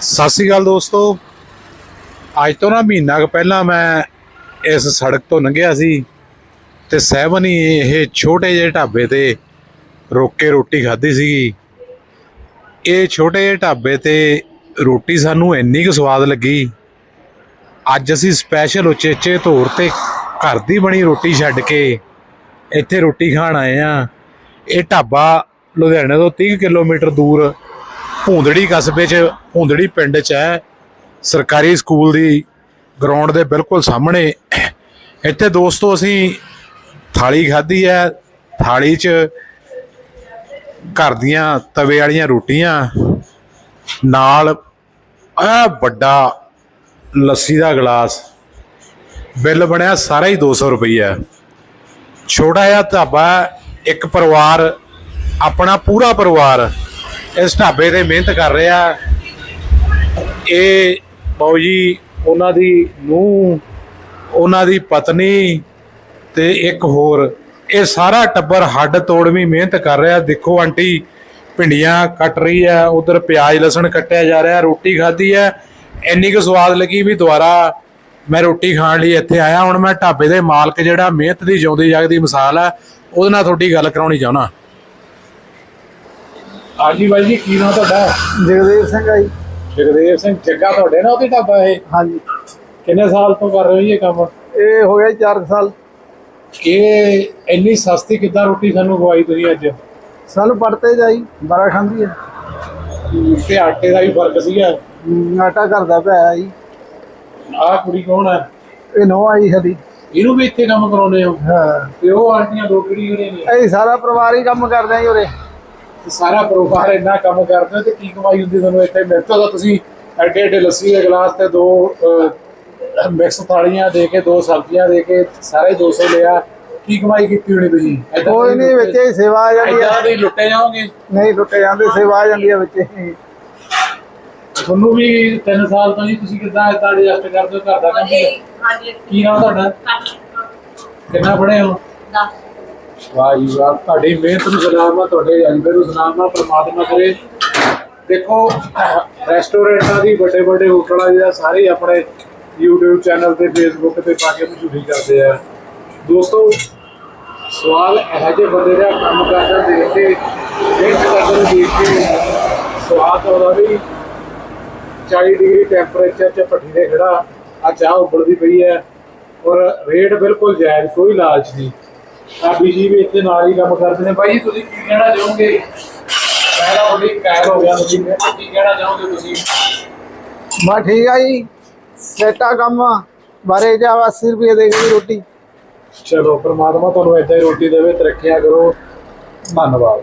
ਸਤਿ ਸ਼੍ਰੀ ਅਕਾਲ ਦੋਸਤੋ। ਅੱਜ ਤੋਂ ਨਾ ਮਹੀਨਾ ਕੁ ਪਹਿਲਾਂ ਮੈਂ ਇਸ ਸੜਕ ਤੋਂ ਲੰਘਿਆ ਸੀ ਤੇ ਸਹਿਬਨ ਹੀ ਇਹ ਛੋਟੇ ਜਿਹੇ ਢਾਬੇ ਤੇ ਰੁਕ ਕੇ ਰੋਟੀ ਖਾਧੀ ਸੀਗੀ। ਇਹ ਛੋਟੇ ਜਿਹੇ ਢਾਬੇ ਤੇ ਰੋਟੀ ਸਾਨੂੰ ਇੰਨੀ ਕੁ ਸਵਾਦ ਲੱਗੀ। ਅੱਜ ਅਸੀਂ ਸਪੈਸ਼ਲ ਉਚੇਚੇ ਤੌਰ ਤੇ ਘਰ ਦੀ ਬਣੀ ਰੋਟੀ ਛੱਡ ਕੇ ਇੱਥੇ ਰੋਟੀ ਖਾਣ ਆਏ ਆ ਇਹ ਢਾਬਾ ਲੁਧਿਆਣੇ ਤੋਂ 30 ਕਿਲੋਮੀਟਰ ਦੂਰ ਭੂੰਦੜੀ ਕਸਬੇ 'ਚ, ਭੂੰਦੜੀ ਪਿੰਡ 'ਚ ਹੈ। ਸਰਕਾਰੀ ਸਕੂਲ ਦੀ ਗਰਾਊਂਡ ਦੇ ਬਿਲਕੁਲ ਸਾਹਮਣੇ। ਇੱਥੇ ਦੋਸਤੋ ਅਸੀਂ ਥਾਲੀ ਖਾਧੀ ਹੈ। ਥਾਲੀ 'ਚ ਘਰ ਦੀਆਂ ਤਵੇ ਵਾਲੀਆਂ ਰੋਟੀਆਂ, ਨਾਲ ਆ ਵੱਡਾ ਲੱਸੀ ਦਾ ਗਲਾਸ। ਬਿੱਲ ਬਣਿਆ ਸਾਰਾ ਹੀ 200 ਰੁਪਈਆ ਛੋਟਾ ਜਿਹਾ ਢਾਬਾ ਇੱਕ ਪਰਿਵਾਰ, ਆਪਣਾ ਪੂਰਾ ਪਰਿਵਾਰ। ਇਸ ਢਾਬੇ ਤੇ ਮਿਹਨਤ ਕਰ ਰਿਹਾ। ਇਹ ਬਾਊ ਜੀ, ਉਹਨਾਂ ਦੀ ਨੂੰਹ, ਉਹਨਾਂ ਦੀ ਪਤਨੀ ਤੇ ਇੱਕ ਹੋਰ। ਇਹ ਸਾਰਾ ਟੱਬਰ ਹੱਡ ਤੋੜਵੀਂ ਮਿਹਨਤ ਕਰ ਰਿਹਾ। ਦੇਖੋ ਆਂਟੀ, ਭਿੰਡੀਆਂ ਕੱਟ ਰਹੀ ਹੈ, ਉਧਰ ਪਿਆਜ਼, ਲਸਣ ਕੱਟਿਆ ਜਾ ਰਿਹਾ, ਰੋਟੀ ਖਾਧੀ ਹੈ। ਇੰਨੀ ਕੁ ਸਵਾਦ ਲੱਗੀ ਵੀ ਦੁਬਾਰਾ ਮੈਂ ਰੋਟੀ ਖਾਣ ਲਈ ਇੱਥੇ ਆਇਆ। ਹੁਣ ਮੈਂ ਢਾਬੇ ਦੇ ਮਾਲਕ ਜਿਹੜਾ ਮਿਹਨਤ ਦੀ ਜਿਉਂਦੀ ਜਾਗਦੀ ਮਿਸਾਲ ਹੈ, ਉਹਦੇ ਨਾਲ ਤੁਹਾਡੀ ਗੱਲ ਕਰਾਉਣੀ ਚਾਹੁੰਦਾ। ਹਾਂਜੀ ਬਾਈ ਜੀ ਕੀ ਨਾਮ ਤੁਹਾਡਾ? ਜਗਦੇਵ ਸਿੰਘ ਆ ਜੀ। ਜਗਦੇਵ ਸਿੰਘ ਜੱਗਾ ਤੁਹਾਡੇ ਨਾਲ ਉਹਦੀ ਢਾਬਾ ਇਹ? ਹਾਂਜੀ। ਕਿੰਨੇ ਸਾਲ ਤੋਂ ਕਰ ਰਹੇ ਹੋ ਇਹ ਕੰਮ? ਇਹ ਹੋ ਗਿਆ 4 ਸਾਲ। ਇਹ ਇੰਨੀ ਸਸਤੀ ਕਿੱਦਾਂ ਰੋਟੀ ਸਾਨੂੰ ਖਵਾਈ ਤੁਸੀਂ ਅੱਜ? ਸਾਨੂੰ ਪੜਤੇ ਜਾਈ ਬਾਰਾ ਖਾਂਦੀ ਹੈ ਤੇ ਆਟੇ ਦਾ ਵੀ ਫ਼ਰਕ ਸੀਗਾ। ਆਟਾ ਕਰਦਾ ਪਿਆ ਜੀ। ਆਹ ਕੁੜੀ ਕੌਣ ਹੈ ਇਹ ਨੋ ਆਈ ਸਾਡੀ। ਇਹਨੂੰ ਵੀ ਇੱਥੇ ਕੰਮ ਕਰਾਉਂਦੇ ਹੋ? ਹਾਂ। ਤੇ ਉਹ ਆਂਟੀਆਂ ਦੋ ਕਿਹੜੀ ਨੇ। ਇਹ ਸਾਰਾ ਪਰਿਵਾਰ ਹੀ ਕੰਮ ਕਰਦੇ ਆ ਜੀ ਉਰੇ। ਸਾਰਾ ਪਰਿਵਾਰ ਇੰਨਾ ਕੰਮ ਕਰਦੇ ਹੋ ਤੇ ਕੀ ਕਮਾਈ ਹੁੰਦੀ ਤੁਹਾਨੂੰ ਇੱਥੇ? ਮੇਰੇ ਤੋਂ ਤਾਂ ਤੁਸੀਂ ਐਡੇ ਐਡੇ ਲੱਸੀ ਦੇ ਗਲਾਸ ਤੇ ਦੋ ਮਿਕਸ ਥਾਲੀਆਂ ਦੇ ਕੇ ਦੋ ਸਬਜ਼ੀਆਂ ਦੇ ਕੇ ਸਾਰੇ 200 ਲਿਆ। ਕੀ ਕਮਾਈ ਕੀਤੀ ਹੋਣੀ ਤੁਸੀਂ? ਕੋਈ ਨਹੀਂ ਲੁੱਟੇ- ਵਿੱਚ ਹੀ ਸੇਵਾ ਆ ਜਾਂਦੀ ਹੈ। ਦੀ ਲੁੱਟੇ ਜਾਓਗੇ? ਨਹੀਂ ਲੁੱਟੇ ਜਾਂਦੇ ਸੇਵਾ ਆ ਜਾਂਦੀ ਹੈ ਵਿੱਚ ਹੀ। ਤੁਹਾਨੂੰ ਵੀ 3 ਸਾਲ ਤੋਂ ਜੀ ਤੁਸੀਂ ਕਿੱਦਾਂ ਏਦਾਂ ਐਡਜਸਟ ਕਰਦੇ ਹੋ ਘਰ ਦਾ ਕੰਮ ਹਾਂਜੀ ਕੀ ਨਾਮ ਤੁਹਾਡਾ? ਕਿੰਨਾ ਪੜ੍ਹੇ ਹੋ? ਵਾਹ ਜੀ ਵਾਹ ਤੁਹਾਡੀ ਮਿਹਨਤ ਨੂੰ ਸਲਾਮ ਆ, ਤੁਹਾਡੇ ਜਜ਼ਬੇ ਨੂੰ ਸਲਾਮ ਆ, ਪ੍ਰਮਾਤਮਾ ਕਰੇ। ਦੇਖੋ, ਰੈਸਟੋਰੈਂਟਾਂ ਦੀ ਵੱਡੇ ਵੱਡੇ ਹੋਟਲਾਂ ਜਿਹੜਾ ਸਾਰੇ ਆਪਣੇ YouTube ਚੈਨਲ ਤੇ Facebook ਤੇ ਪਾ ਕੇ ਮਸ਼ਹੂਰੀ ਕਰਦੇ ਆ। ਦੋਸਤੋ, ਸਵਾਲ ਇਹੋ ਜਿਹੇ ਬੰਦੇ ਦਾ ਕੰਮ ਕਰਦਾ ਦੇਖ ਕੇ, ਮਿਹਨਤ ਕਰਦਾ ਦੇਖ ਕੇ ਸਵਾਦ ਆਉਂਦਾ ਵੀ 40 ਡਿਗਰੀ ਟੈਂਪਰੇਚਰ 'ਚ ਭੱਠੀ ਤੇ ਖੜਾ, ਆ ਚਾਹ ਉਬਲਦੀ ਪਈ ਹੈ। ਔਰ ਰੇਟ ਬਿਲਕੁਲ ਜਾਇਜ਼, ਕੋਈ ਲਾਲਚ ਨਹੀਂ। ਆਬੀ ਜੀ ਵੀ ਇੱਥੇ ਨਾਲ ਹੀ ਕੰਮ ਕਰਦੇ ਨੇ। ਜੀ ਤੁਸੀਂ ਕੀ ਕਹਿਣਾ ਚਾਹੋਗੇ? ਮੈਂ ਤਾਂ ਉਹਦੀ ਕਹਿਰ ਹੋ ਗਿਆ ਤੁਸੀਂ ਕੀ ਕਹਿਣਾ ਚਾਹੋਗੇ ਤੁਸੀਂ? ਬਸ ਠੀਕ ਆ ਜੀ। ਸੇਟਾ ਕੰਮ ਬਾਰੇ ਜਾ 80 ਰੁਪਏ ਦੇ ਕੇ ਰੋਟੀ। ਚਲੋ ਪ੍ਰਮਾਤਮਾ ਤੁਹਾਨੂੰ ਏਦਾਂ ਹੀ ਰੋਟੀ ਦੇਵੇ ਤਰੱਕੀਆਂ ਕਰੋ। ਧੰਨਵਾਦ।